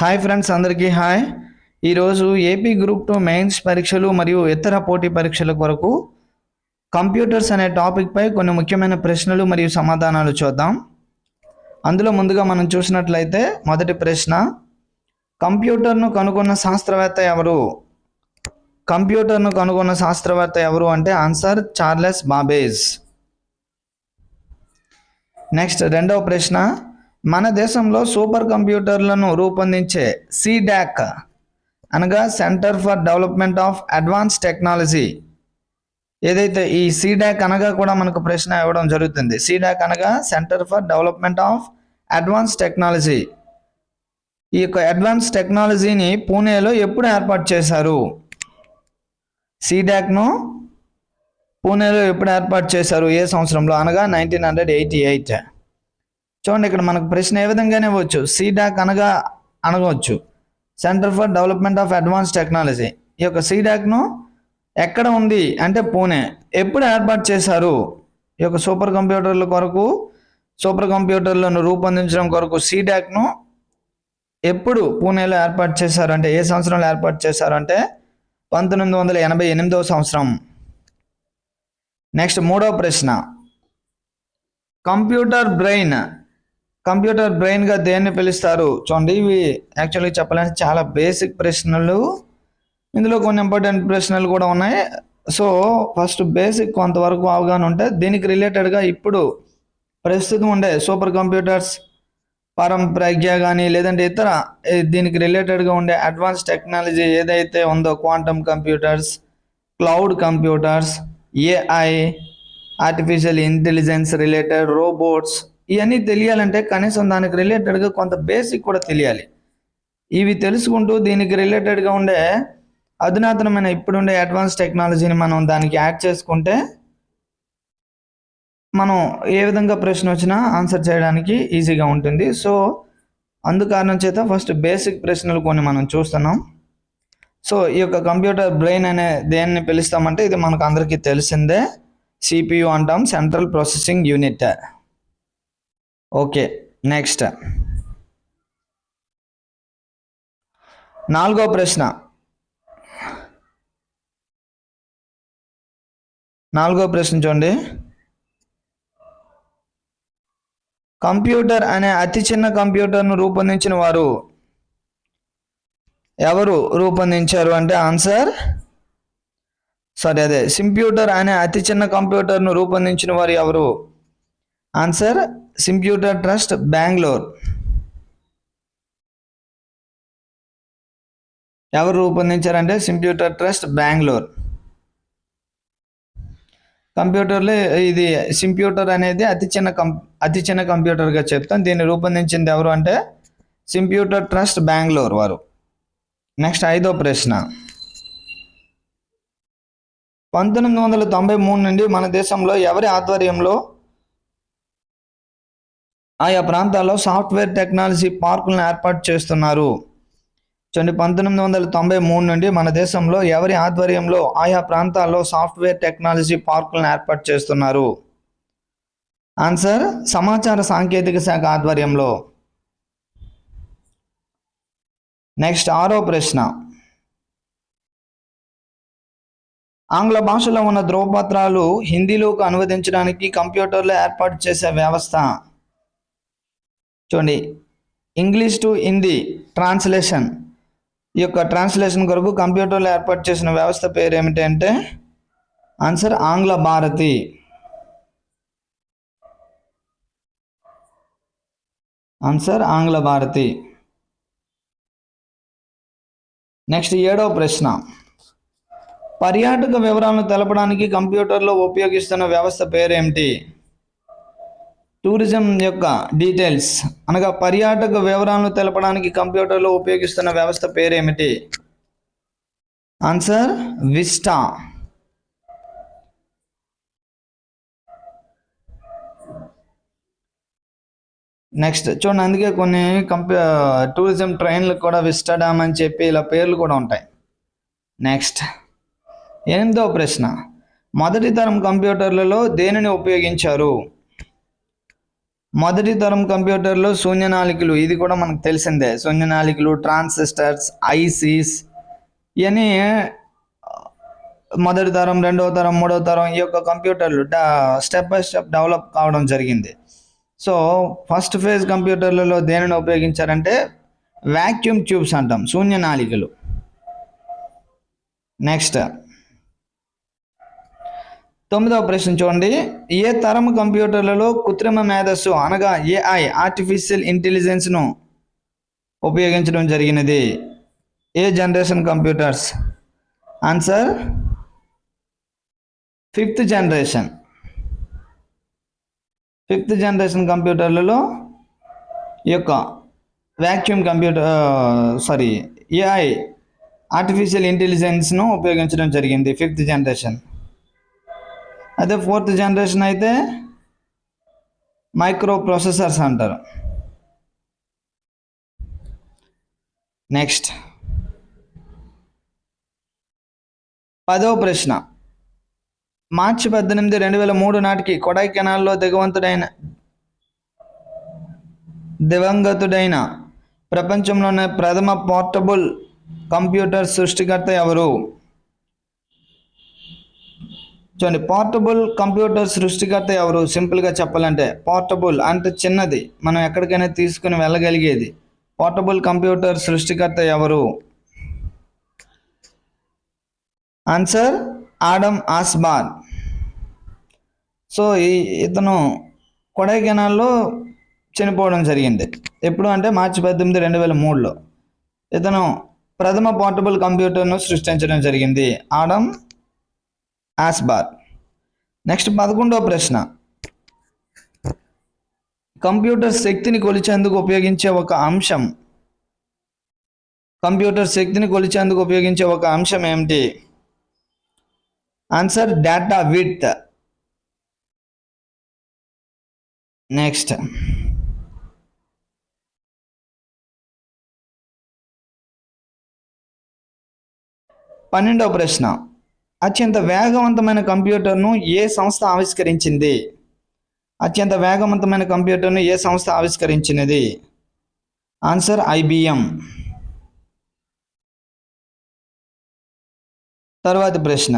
Hi friends అందరికీ hi ఈరోజు AP group two mains పరీక్షలు మరియు ఇతర పోటీ పరీక్షల కొరకు కంప్యూటర్స్ అనే టాపిక్పై కొన్ని ముఖ్యమైన ప్రశ్నలు మరియు సమాధానాలు చూద్దాం. అందులో ముందుగా మనం చూసినట్లయితే మొదటి ప్రశ్న కంప్యూటర్ను కనుగొన్న శాస్త్రవేత్త ఎవరు? కంప్యూటర్ను కనుగొన్న శాస్త్రవేత్త ఎవరు అంటే ఆన్సర్ చార్లెస్ బాబేజ్. నెక్స్ట్ రెండవ ప్రశ్న మన దేశంలో సూపర్ కంప్యూటర్లను రూపొందించే సిడాక్ అనగా centre for development of advance technology ఏదైతే ఈ సిడాక్ అనగా కూడా మనకు ప్రశ్న ఇవ్వడం జరుగుతుంది. సిడాక్ అనగా centre for development of advance technology ఈ యొక్క అడ్వాన్స్ టెక్నాలజీని పూణేలో ఎప్పుడు ఏర్పాటు చేశారు? సిడాక్ను పూణేలో ఎప్పుడు ఏర్పాటు చేశారు? ఏ సంవత్సరంలో? అనగా నైన్టీన్ హండ్రెడ్ ఎయిటీ ఎయిట్ చూడండి ఇక్కడ మనకు ప్రశ్న ఏ విధంగానే ఇవ్వచ్చు. సీడాక్ అనగా అనవచ్చు centre for development of advance technology ఈ యొక్క సీడాక్ను ఎక్కడ ఉంది అంటే పూణే. ఎప్పుడు ఏర్పాటు చేశారు? ఈ యొక్క సూపర్ కంప్యూటర్ల కొరకు సూపర్ కంప్యూటర్లను రూపొందించడం కొరకు సీడాక్ను ఎప్పుడు పూణేలో ఏర్పాటు చేశారు? అంటే ఏ సంవత్సరంలో ఏర్పాటు చేశారు? అంటే పంతొమ్మిది వందల ఎనభై ఎనిమిదవ సంవత్సరం. నెక్స్ట్ మూడవ ప్రశ్న. కంప్యూటర్ బ్రెయిన్ కంప్యూటర్ బ్రెయిన్గా దేన్ని పిలుస్తారు? చూడండి ఇవి యాక్చువల్గా చెప్పాలంటే చాలా బేసిక్ ప్రశ్నలు. ఇందులో కొన్ని ఇంపార్టెంట్ ప్రశ్నలు కూడా ఉన్నాయి. సో ఫస్ట్ బేసిక్ కొంతవరకు అవగాహన ఉంటే దీనికి రిలేటెడ్గా ఇప్పుడు ప్రస్తుతం ఉండే సూపర్ కంప్యూటర్స్ పరంప్రజ్ఞ కానీ లేదంటే ఇతర దీనికి రిలేటెడ్గా ఉండే అడ్వాన్స్ టెక్నాలజీ ఏదైతే ఉందో quantum computers cloud computers AI artificial intelligence related robots ఇవన్నీ తెలియాలంటే కనీసం దానికి రిలేటెడ్గా కొంత బేసిక్ కూడా తెలియాలి. ఇవి తెలుసుకుంటూ దీనికి రిలేటెడ్గా ఉండే అధునాతనమైన ఇప్పుడుండే అడ్వాన్స్ టెక్నాలజీని మనం దానికి యాడ్ చేసుకుంటే మనం ఏ విధంగా ప్రశ్న వచ్చినా ఆన్సర్ చేయడానికి ఈజీగా ఉంటుంది. సో అందుకారణం చేత ఫస్ట్ బేసిక్ ప్రశ్నలు కొన్ని మనం చూస్తున్నాం. సో ఈ యొక్క కంప్యూటర్ బ్రెయిన్ అనే దేన్ని పిలుస్తామంటే ఇది మనకు అందరికీ తెలిసిందే. సిపియు అంటాం central processing unit okay next. నాలుగో ప్రశ్న. నాలుగో ప్రశ్న చూడండి. కంప్యూటర్ అనే అతి చిన్న కంప్యూటర్ను రూపొందించిన వారు ఎవరు రూపొందించారు అంటే ఆన్సర్? సరే అదే. సింప్యూటర్ అనే అతి చిన్న కంప్యూటర్ను రూపొందించిన వారు ఎవరు? ఆన్సర్ సింప్యూటర్ ట్రస్ట్ బెంగళూరు ఎవరు రూపొందించారంటే సింప్యూటర్ ట్రస్ట్ బెంగళూరు కంప్యూటర్లో ఇది సింప్యూటర్ అనేది అతి చిన్న కం అతి చిన్న కంప్యూటర్గా చెప్తాం. దీన్ని రూపొందించింది ఎవరు అంటే సింప్యూటర్ ట్రస్ట్ బెంగళూరు వారు. నెక్స్ట్ ఐదో ప్రశ్న. పంతొమ్మిది వందల తొంభై మూడు నుండి మన దేశంలో ఎవరి ఆధ్వర్యంలో ఆయా ప్రాంతాల్లో సాఫ్ట్వేర్ టెక్నాలజీ పార్కులను ఏర్పాటు చేస్తున్నారు. చూడండి పంతొమ్మిది వందల తొంభై మూడు నుండి మన దేశంలో ఎవరి ఆధ్వర్యంలో ఆయా ప్రాంతాల్లో సాఫ్ట్వేర్ టెక్నాలజీ పార్కులను ఏర్పాటు చేస్తున్నారు? ఆన్సర్ సమాచార సాంకేతిక శాఖ ఆధ్వర్యంలో. నెక్స్ట్ ఆరో ప్రశ్న. ఆంగ్ల భాషలో ఉన్న ధ్రువపత్రాలు హిందీలోకి అనువదించడానికి కంప్యూటర్లో ఏర్పాటు చేసే వ్యవస్థ. చూడండి. ఇంగ్లీష్ టు హిందీ ట్రాన్స్లేషన్ ఈ యొక్క ట్రాన్స్లేషన్ కొరకు కంప్యూటర్లో ఏర్పాటు చేసిన వ్యవస్థ పేరు ఏమిటి అంటే ఆన్సర్ ఆంగ్ల భారతి. ఆన్సర్ ఆంగ్ల భారతి. నెక్స్ట్ ఏడవ ప్రశ్న. పర్యాటక వివరాలను తెలపడానికి కంప్యూటర్లో ఉపయోగిస్తున్న వ్యవస్థ పేరేమిటి టూరిజం యొక్క డీటెయిల్స్ అనగా పర్యాటక వివరాలను తెలపడానికి కంప్యూటర్లో ఉపయోగిస్తున్న వ్యవస్థ పేరేమిటి? ఆన్సర్ విస్టా నెక్స్ట్ చూడండి అందుకే కొన్ని కంప్యూ టూరిజం ట్రైన్లు కూడా విస్టా డ్యామ్ అని చెప్పి ఇలా పేర్లు కూడా ఉంటాయి. నెక్స్ట్ ఎనిమిదవ ప్రశ్న. మొదటి తరం కంప్యూటర్లలో దేనిని ఉపయోగించారు? మొదటి తరం కంప్యూటర్లో శూన్యనాళికలు ఇది కూడా మనకు తెలిసిందే. శూన్యనాళికలు ట్రాన్సిస్టర్స్ ఐసీస్ ఇవన్నీ మొదటి తరం రెండవ తరం మూడవ తరం ఈ యొక్క కంప్యూటర్లు స్టెప్ బై స్టెప్ డెవలప్ కావడం జరిగింది. సో ఫస్ట్ ఫేజ్ కంప్యూటర్లలో దేనిని ఉపయోగించారంటే వ్యాక్యూమ్ ట్యూబ్స్ అంటాం శూన్యనాళికలు. నెక్స్ట్. తొమ్మిదవ ప్రశ్న చూడండి. ఏ తరం కంప్యూటర్లలో కృత్రిమ మేధస్సు అనగా ఏఐ ఆర్టిఫిషియల్ ఇంటెలిజెన్స్ను ఉపయోగించడం జరిగినది? ఏ generation computers? Answer fifth generation fifth generation కంప్యూటర్లలో ఈ యొక్క vacuum computer sorry AI artificial ఇంటెలిజెన్స్ను ఉపయోగించడం జరిగింది ఫిఫ్త్ జనరేషన్ అదే ఫోర్త్ జనరేషన్ అయితే మైక్రో ప్రాసెసర్స్ అంటారు. నెక్స్ట్. పదవ ప్రశ్న. మార్చి పద్దెనిమిది రెండు వేల మూడు నాటికి కొడైకెనాల్లో దిగవంతుడైన దివంగతుడైన ప్రపంచంలోనే ప్రథమ పోర్టబుల్ కంప్యూటర్ సృష్టికర్త ఎవరు? చూడండి పోర్టబుల్ కంప్యూటర్ సృష్టికర్త ఎవరు? సింపుల్గా చెప్పాలంటే పోర్టబుల్ అంటే చిన్నది. మనం ఎక్కడికైనా తీసుకుని వెళ్ళగలిగేది. పోర్టబుల్ కంప్యూటర్ సృష్టికర్త ఎవరు? ఆన్సర్ ఆడమ్ ఆస్బార్ సో ఈ ఇతను కొడైకెనాల్లో చనిపోవడం జరిగింది. ఎప్పుడు అంటే మార్చి పద్దెనిమిది రెండు వేల మూడులో. ఇతను ప్రథమ పోర్టబుల్ కంప్యూటర్ను సృష్టించడం జరిగింది. ఆడమ్ ఆస్బార్ నెక్స్ట్ పదకొండవ ప్రశ్న. కంప్యూటర్ శక్తిని కొలిచేందుకు ఉపయోగించే ఒక అంశం. కంప్యూటర్ శక్తిని కొలిచేందుకు ఉపయోగించే ఒక అంశం ఏమిటి? ఆన్సర్ డేటా విత్ నెక్స్ట్ పన్నెండవ ప్రశ్న. అత్యంత వేగవంతమైన కంప్యూటర్ను ఏ సంస్థ ఆవిష్కరించింది? అత్యంత వేగవంతమైన కంప్యూటర్ను ఏ సంస్థ ఆవిష్కరించినది? Answer IBM. తర్వాతి ప్రశ్న.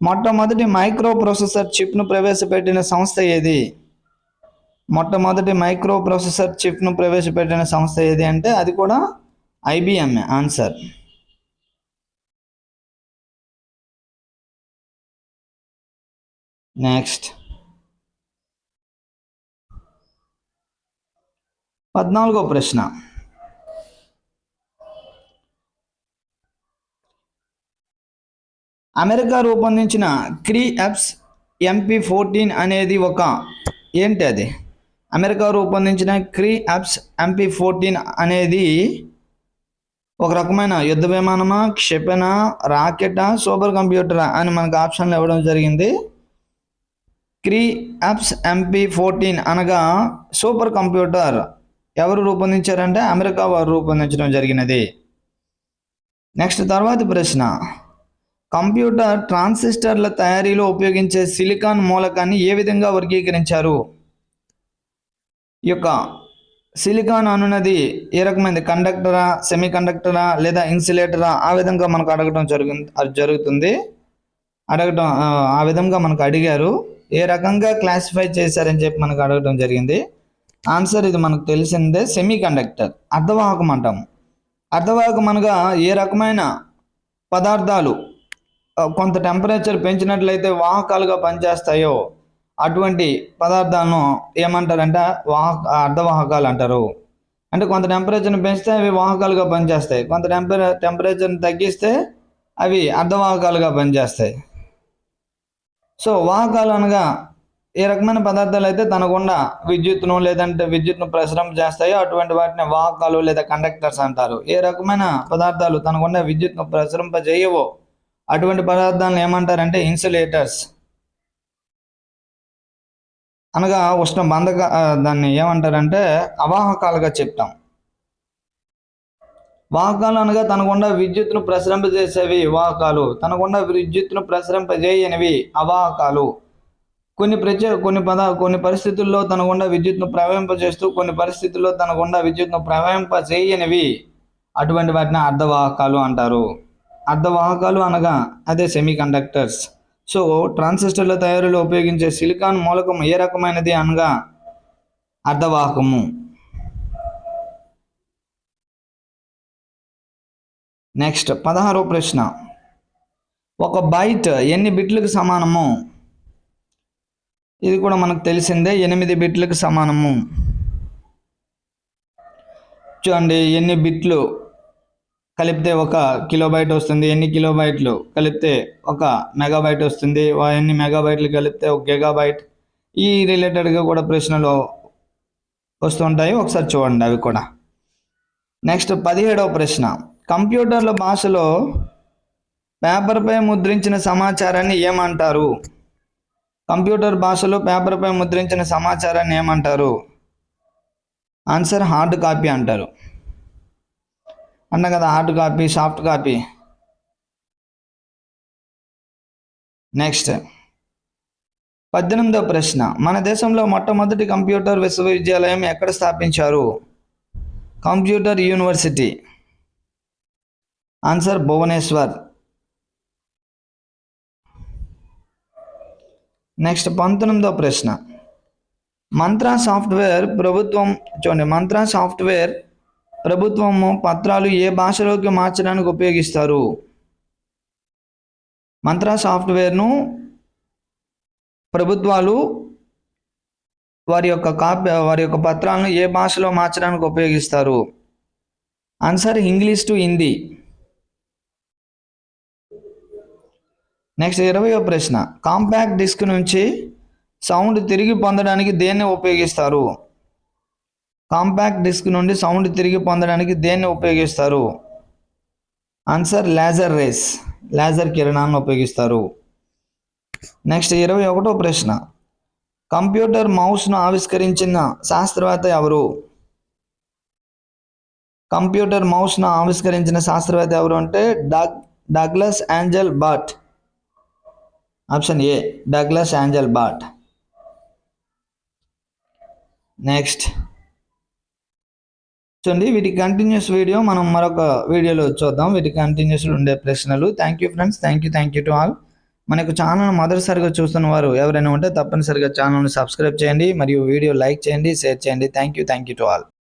మొట్టమొదటి మైక్రో ప్రాసెసర్ చిప్ను ప్రవేశపెట్టిన సంస్థ ఏది? మొట్టమొదటి మైక్రో ప్రాసెసర్ చిప్ను ప్రవేశపెట్టిన సంస్థ ఏది అంటే అది కూడా ఐబిఎంఏ ఆన్సర్. నెక్స్ట్ పద్నాలుగో ప్రశ్న. అమెరికా రూపొందించిన క్రీ యాప్స్ ఎంపీ ఫోర్టీన్ అనేది ఒక ఏంటి అది? అమెరికా రూపొందించిన క్రీ యాప్స్ ఎంపీ ఫోర్టీన్ అనేది ఒక రకమైన యుద్ధ విమానమా క్షిపణ రాకెటా సూపర్ కంప్యూటరా అని మనకు ఆప్షన్లు ఇవ్వడం జరిగింది. క్రీ యాప్స్ ఎంపీ ఫోర్టీన్ అనగా సూపర్ కంప్యూటర్ ఎవరు రూపొందించారంటే అమెరికా వారు రూపొందించడం జరిగినది. నెక్స్ట్ తర్వాతి ప్రశ్న. కంప్యూటర్ ట్రాన్సిస్టర్ల తయారీలో ఉపయోగించే సిలికాన్ మూలకాన్ని ఏ విధంగా వర్గీకరించారు? ఈ యొక్క సిలికాన్ అనున్నది ఏ రకమైనది? కండక్టరా సెమీ కండక్టరా లేదా ఇన్సులేటరా? ఆ విధంగా మనకు అడగడం జరుగు జరుగుతుంది. అడగటం ఆ విధంగా మనకు అడిగారు. ఏ రకంగా క్లాసిఫై చేశారని చెప్పి మనకు అడగడం జరిగింది. ఆన్సర్ ఇది మనకు తెలిసిందే సెమీ కండక్టర్ అర్ధవాహకం అంటాము. అర్ధవాహకం అనగా ఏ రకమైన పదార్థాలు కొంత టెంపరేచర్ పెంచినట్లయితే వాహకాలుగా పనిచేస్తాయో అటువంటి పదార్థాలను ఏమంటారంటే? వాహక అర్ధవాహకాలు అంటారు. అంటే కొంత టెంపరేచర్ని పెంచితే అవి వాహకాలుగా పనిచేస్తాయి. కొంత టెంపరే టెంపరేచర్ని తగ్గిస్తే అవి అర్ధవాహకాలుగా పనిచేస్తాయి. సో వాహకాలు అనగా ఏ రకమైన పదార్థాలు అయితే తనకుండా విద్యుత్ను లేదంటే విద్యుత్ను ప్రసరం చేస్తాయో అటువంటి వాటిని వాహకాలు లేదా కండక్టర్స్ అంటారు. ఏ రకమైన పదార్థాలు తనకుండా విద్యుత్ను ప్రసరింపజేయవో అటువంటి పదార్థాలను ఏమంటారంటే ఇన్సులేటర్స్. అనగా ఉష్ణ బంధక దాన్ని ఏమంటారంటే అవాహకాలుగా చెప్తాం. వాహకాలు అనగా తనకుండా విద్యుత్తును ప్రసరింపజేసేవి వాహకాలు. తనకుండా విద్యుత్తును ప్రసరింపజేయనివి అవాహకాలు. కొన్ని ప్రత్యేక కొన్ని పద కొన్ని పరిస్థితుల్లో తనకుండా విద్యుత్ను ప్రవహింపజేస్తూ కొన్ని పరిస్థితుల్లో తనకుండా విద్యుత్ను ప్రవహింపజేయనివి. అటువంటి వాటిని అర్ధవాహకాలు అంటారు. అర్ధవాహకాలు అనగా అదే సెమీ కండక్టర్స్ సో ట్రాన్సిస్టర్ల తయారీలో ఉపయోగించే సిలికాన్ మూలకం ఏ రకమైనది అనగా అర్ధవాహకము. నెక్స్ట్ పదహారో ప్రశ్న. ఒక బైట్ ఎన్ని బిట్లకు సమానము? ఇది కూడా మనకు తెలిసిందే ఎనిమిది బిట్లకు సమానము. చూడండి ఎన్ని బిట్లు కలిపితే ఒక కిలోబైట్ వస్తుంది ఎన్ని కిలోబైట్లు కలిపితే ఒక మెగాబైట్ వస్తుంది వా- ఎన్ని మెగాబైట్లు కలిపితే ఒక గిగాబైట్. ఈ రిలేటెడ్గా కూడా ప్రశ్నలు వస్తుంటాయి ఒకసారి చూడండి అవి కూడా. నెక్స్ట్ పదిహేడవ ప్రశ్న. కంప్యూటర్ల భాషలో పేపర్పై ముద్రించిన సమాచారాన్ని ఏమంటారు? కంప్యూటర్ భాషలో పేపర్పై ముద్రించిన సమాచారాన్ని ఏమంటారు? ఆన్సర్ హార్డ్ కాపీ అంటారు. అన్న కదా hard copy soft copy. Next. పద్దెనిమిదవ ప్రశ్న. మన దేశంలో మొట్టమొదటి కంప్యూటర్ విశ్వవిద్యాలయం ఎక్కడ స్థాపించారు? Computer university. Answer Bhubaneswar. Next పంతొమ్మిదో ప్రశ్న. మంత్ర సాఫ్ట్వేర్ ప్రభుత్వం చూడండి మంత్ర సాఫ్ట్వేర్ ప్రభుత్వము పత్రాలు ఏ భాషలోకి మార్చడానికి ఉపయోగిస్తారు? మంత్ర సాఫ్ట్వేర్ను ప్రభుత్వాలు వారి యొక్క కాపీ వారి యొక్క పత్రాలను ఏ భాషలో మార్చడానికి ఉపయోగిస్తారు? Answer English to Hindi. Next ఇరవయో ప్రశ్న. కాంపాక్ట్ డిస్క్ నుంచి సౌండ్ తిరిగి పొందడానికి దేన్ని ఉపయోగిస్తారు? కాంపాక్ట్ డిస్క్ నుండి సౌండ్ తిరిగి పొందడానికి దేన్ని ఉపయోగిస్తారు? Answer laser rays. లేజర్ కిరణాన్ని ఉపయోగిస్తారు. నెక్స్ట్ ఇరవై ఒకటో ప్రశ్న. కంప్యూటర్ మౌస్ను ఆవిష్కరించిన శాస్త్రవేత్త ఎవరు? కంప్యూటర్ మౌస్ను ఆవిష్కరించిన శాస్త్రవేత్త ఎవరు అంటే Doug Douglas Engelbart option A Douglas Engelbart. Next. చూడండి వీటి కంటిన్యూస్ వీడియో మనం మరొక వీడియోలో చూద్దాం. వీటి కంటిన్యూస్ ఉండే ప్రశ్నలు. Thank you friends thank you thank you to all మనకు ఛానల్ మొదటిసారిగా చూస్తున్న వారు ఎవరైనా ఉంటే తప్పనిసరిగా ఛానల్ని సబ్స్క్రైబ్ చేయండి. మరియు వీడియో లైక్ చేయండి షేర్ చేయండి. Thank you thank you to all